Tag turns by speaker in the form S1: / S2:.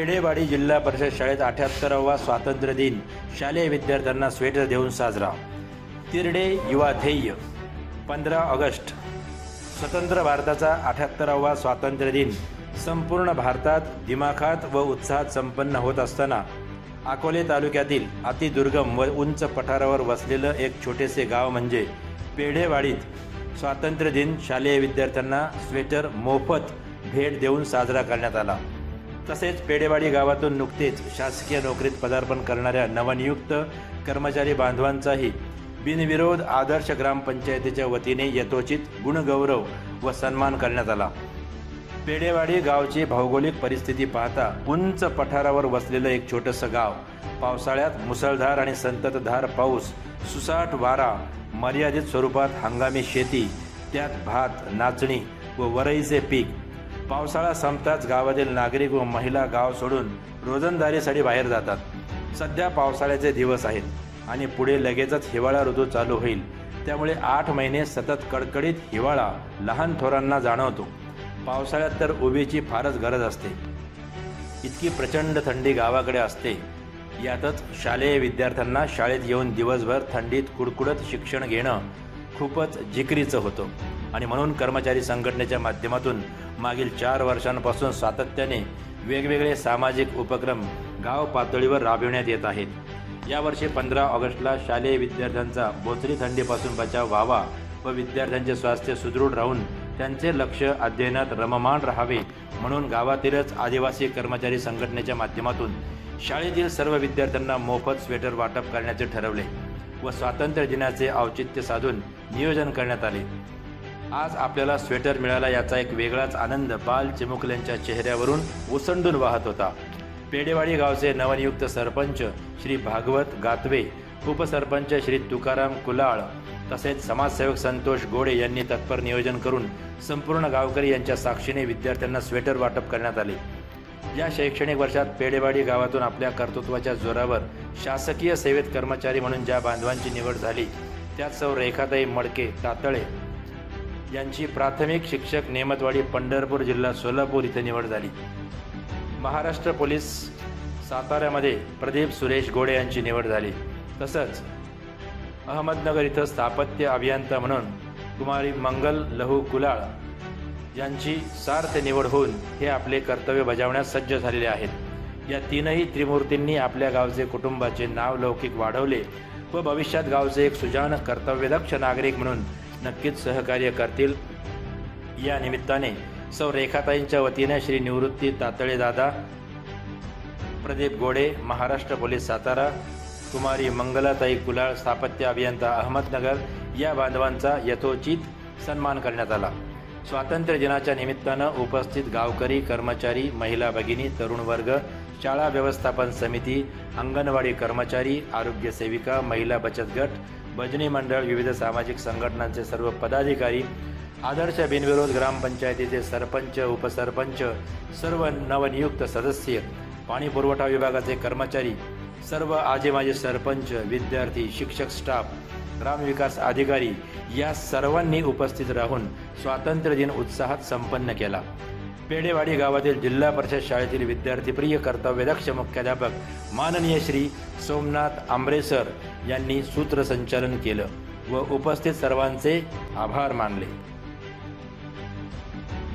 S1: पेडेवाडी जिल्हा परिषद शाळेत अठ्याहत्तरावा स्वातंत्र्य दिन. शालेय विद्यार्थ्यांना स्वेटर देऊन साजरा. तिरडे युवा ध्येय. पंधरा ऑगस्ट. स्वतंत्र भारताचा अठ्याहत्तरावा स्वातंत्र्य दिन. संपूर्ण भारतात दिमाखात व उत्साहात संपन्न होत असताना अकोले तालुक्यातील अतिदुर्गम व उंच पठारावर वसलेलं एक छोटेसे गाव म्हणजे पेढेवाडीत स्वातंत्र्य दिन. शालेय विद्यार्थ्यांना स्वेटर मोफत भेट देऊन साजरा करण्यात आला. तसेच पेडेवाडी गावातून नुकतेच शासकीय नोकरीत पदार्पण करणाऱ्या नवनियुक्त कर्मचारी बांधवांचाही बिनविरोध आदर्श ग्रामपंचायतीच्या वतीने यथोचित गुणगौरव व सन्मान करण्यात आला. पेडेवाडी गावची भौगोलिक परिस्थिती पाहता उंच पठारावर वसलेलं एक छोटंसं गाव पावसाळ्यात मुसळधार आणि संततधार पाऊस सुसाट वारा मर्यादित स्वरूपात हंगामी शेती त्यात भात नाचणी व वरईचे पीक पावसाळा संपताच गावातील नागरिक व महिला गाव सोडून रोजंदारीसाठी बाहेर जातात. सध्या पावसाळ्याचे दिवस आहेत आणि पुढे लगेचच हिवाळा ऋतू चालू होईल. त्यामुळे आठ महिने सतत कडकडीत हिवाळा लहान थोरांना जाणवतो. पावसाळ्यात तर उभीची फारच गरज असते. इतकी प्रचंड थंडी गावाकडे असते. यातच शालेय विद्यार्थ्यांना शाळेत येऊन दिवसभर थंडीत कुडकुडत शिक्षण घेणं खूपच जिकरीचं होतं. आणि म्हणून कर्मचारी संघटनेच्या माध्यमातून मागील चार वर्षांपासून सातत्याने वेगवेगळे सामाजिक उपक्रम गाव पातळीवर राबविण्यात येत आहेत. यावर्षी पंधरा ऑगस्टला शालेय विद्यार्थ्यांचा बोचरी थंडीपासून बचाव व्हावा व विद्यार्थ्यांचे स्वास्थ्य सुदृढ राहून त्यांचे लक्ष अध्ययनात रममाण राहावे म्हणून गावातीलच आदिवासी कर्मचारी संघटनेच्या माध्यमातून शाळेतील सर्व विद्यार्थ्यांना मोफत स्वेटर वाटप करण्याचे ठरवले व स्वातंत्र्य दिनाचे औचित्य साधून नियोजन करण्यात आले. आज आपल्याला स्वेटर मिळाला याचा एक वेगळाच आनंद. बाल चिमुकल्यांच्या चेहऱ्यावरून ओसंडून वाहत होता. पेडेवाडी गावचे नवनियुक्त सरपंच श्री भागवत गातवे उपसरपंच श्री तुकाराम कुलाळ तसेच समाजसेवक संतोष गोडे यांनी तत्पर नियोजन करून संपूर्ण गावकरी यांच्या साक्षीने विद्यार्थ्यांना स्वेटर वाटप करण्यात आले. या शैक्षणिक वर्षात पेडेवाडी गावातून आपल्या कर्तृत्वाच्या जोरावर शासकीय सेवेत कर्मचारी म्हणून ज्या बांधवांची निवड झाली त्यात सौ रेखाताई मडके तातळे यांची प्राथमिक शिक्षक नेमतवाडी पंढरपूर जिल्हा सोलापूर इथे निवड झाली. महाराष्ट्र पोलीस साताऱ्यामध्ये प्रदीप सुरेश गोडे यांची निवड झाली. तसंच अहमदनगर इथं स्थापत्य अभियंता म्हणून कुमारी मंगल लहू कुलाळ यांची सार्थ निवड होऊन हे आपले कर्तव्य बजावण्यास सज्ज झालेले आहेत. या तीनही त्रिमूर्तींनी आपल्या गावचे कुटुंबाचे नाव लौकिक वाढवले व भविष्यात गावचे एक सुजाण कर्तव्यदक्ष नागरिक म्हणून नक्कीच सहकार्य करतील. या निमित्ताने सौ रेखाताईंच्या वतीने श्री निवृत्ती तातळे दादा प्रदीप गोडे महाराष्ट्र पोलीस सातारा कुमारी मंगलाताई कुलाळ स्थापत्य अभियंता अहमदनगर या बांधवांचा यथोचित सन्मान करण्यात आला. स्वातंत्र्य दिनाच्या निमित्तानं उपस्थित गावकरी कर्मचारी महिला भगिनी तरुण वर्ग शाळा व्यवस्थापन समिती अंगणवाडी कर्मचारी आरोग्य सेविका महिला बचत गट भजनी मंडळ विविध सामाजिक संघटनांचे सर्व पदाधिकारी आदर्श बिनविरोध ग्रामपंचायतीचे सरपंच उपसरपंच सर्व नवनियुक्त सदस्य पाणी पुरवठा विभागाचे कर्मचारी सर्व आजेमाजे सरपंच विद्यार्थी शिक्षक स्टाफ ग्रामविकास अधिकारी या सर्वांनी उपस्थित राहून स्वातंत्र्य दिन उत्साहात संपन्न केला. पेडेवाडी गावातील जिल्हा परिषद शाळेतील विद्यार्थीप्रिय कर्तव्यदक्ष मुख्याध्यापक माननीय श्री सोमनाथ आंबरेसर यांनी सूत्रसंचालन केलं व उपस्थित सर्वांचे आभार मानले.